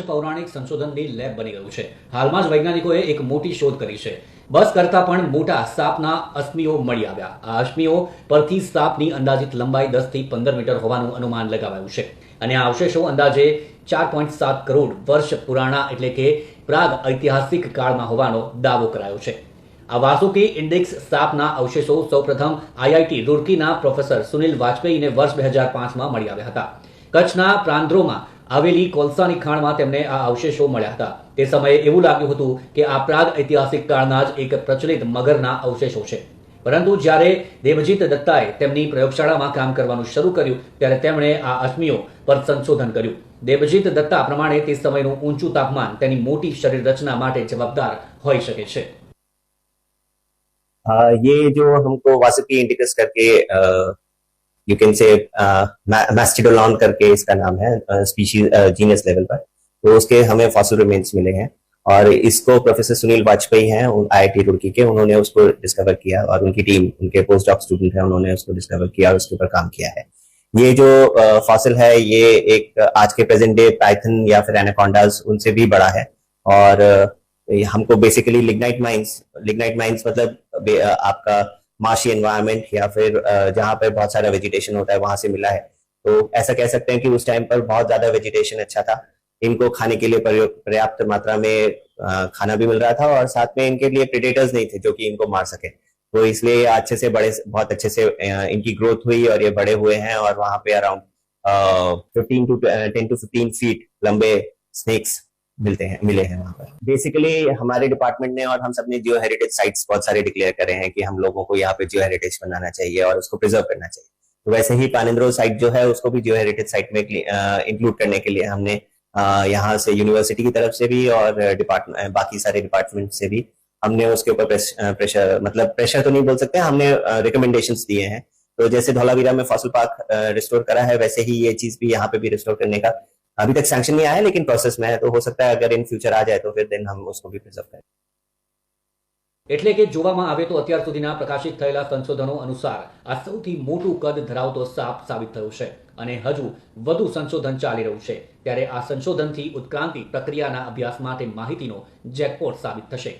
પૌરાણિક સંશોધનની લેબ બની ગયું છે. હાલમાં જ વૈજ્ઞાનિકોએ એક મોટી શોધ કરી છે. બસ કરતાં પણ મોટા સાપના અશ્મિઓ મળી આવ્યા. આ અશ્મિઓ પરથી સાપની અંદાજિત લંબાઈ દસથી પંદર મીટર હોવાનું અનુમાન લગાવાયું છે. અને આ અવશેષો અંદાજે ચાર પોઈન્ટ સાત કરોડ વર્ષ પુરાણા એટલે કે પ્રાગ ઐતિહાસિક કાળમાં હોવાનો દાવો કરાયો છે. આ વાસુકી ઇન્ડેક્સ સાપના અવશેષો સૌપ્રથમ આઈઆઈટી રૂરકીના પ્રોફેસર સુનિલ વાજપેયીને વર્ષ બે હજાર પાંચમાં મળી આવ્યા હતા. કચ્છના પ્રાંદ્રોમાં આવેલી કોલસાની ખાણમાં તેમને આ અવશેષો મળ્યા હતા તે સમયે એવું લાગ્યું હતું કે આ પ્રાગ ઐતિહાસિક કાળના જ એક પ્રચલિત મગરના અવશેષો છે પરંતુ જ્યારે દેવજીત દત્તાએ તેમની પ્રયોગશાળામાં કામ કરવાનું શરૂ કર્યું ત્યારે તેમણે આ અશ્મિઓ પર સંશોધન કર્યું દેવજીત દત્તા પ્રમાણે તે સમયનું ઊંચું તાપમાન તેની મોટી શરીર રચના માટે જવાબદાર હોઈ શકે છે आ, ये जो हमको वासुकी इंडिकस करके यू कैन से मैस्टिडोलॉन करके इसका नाम है स्पीशीज जीनस लेवल पर। तो उसके हमें फॉसिल रिमेन्स मिले हैं। और इसको प्रोफेसर सुनील वाजपेयी हैं आईआईटी रुड़की के। उन्होंने उसको डिस्कवर किया और उनकी टीम उनके पोस्ट डॉक स्टूडेंट हैं, उन्होंने उसको डिस्कवर किया और उसके ऊपर काम किया है। ये जो फॉसिल है, ये एक आज के प्रेजेंट डे पाइथन या फिर एनाकोंडास उनसे भी बड़ा है। और हमको basically lignite mines lignite mines मतलब आपका माशी एनवायरनमेंट या फिर जहाँ पर बहुत सारा वेजिटेशन होता है, वहाँ से मिला है। तो ऐसा कह सकते हैं कि उस टाइम पर बहुत ज़्यादा वेजिटेशन अच्छा था। इनको खाने के लिए पर्याप्त मात्रा में खाना भी मिल रहा था और साथ में इनके लिए प्रेडेटर्स नहीं थे जो कि इनको मार सके। तो इसलिए अच्छे से बड़े, बहुत अच्छे से इनकी ग्रोथ हुई और ये बड़े हुए हैं और वहाँ पे around fifteen to ten to fifteen feet लंबे स्नेक्स मिलते हैं, मिले हैं वहाँ पर। बेसिकली हमारे डिपार्टमेंट ने और हम सबने जियो हेरिटेज साइट्स बहुत सारे डिक्लेयर करे हैं कि हम लोगों को यहाँ पे जियो हेरिटेज बनाना चाहिए और उसको प्रिजर्व करना चाहिए। तो वैसे ही पानिंद्रो साइट जो है, उसको भी जियो हेरिटेज साइट में इंक्लूड करने के लिए हमने यहाँ से यूनिवर्सिटी की तरफ़ से भी और डिपार्टमेंट बाकी सारे डिपार्टमेंट से भी हमने उसके ऊपर प्रेशर मतलब प्रेशर तो नहीं बोल सकते, हमने रिकमेंडेशन दिए हैं। तो जैसे धौलावीरा में फॉसल पार्क रिस्टोर करा है, वैसे ही ये चीज़ भी यहाँ पे भी रिस्टोर करने का अभी तक सैंक्शन नहीं आया है, लेकिन प्रोसेस में है तो हो सकता है अगर इन फ्यूचर आ जाए तो फिर देन हम उसको भी प्रिजर्व करें એટલે કે જોવામાં આવે તો અત્યાર સુધીના પ્રકાશિત થયેલા સંશોધનો અનુસાર આ સૌથી મોટું કદ ધરાવતો સાપ સાબિત થયો છે અને હજુ વધુ સંશોધન ચાલી રહ્યું છે ત્યારે આ સંશોધનથી ઉત્ક્રાંતિ પ્રક્રિયાના અભ્યાસ માટે માહિતીનો જેકપોટ સાબિત થશે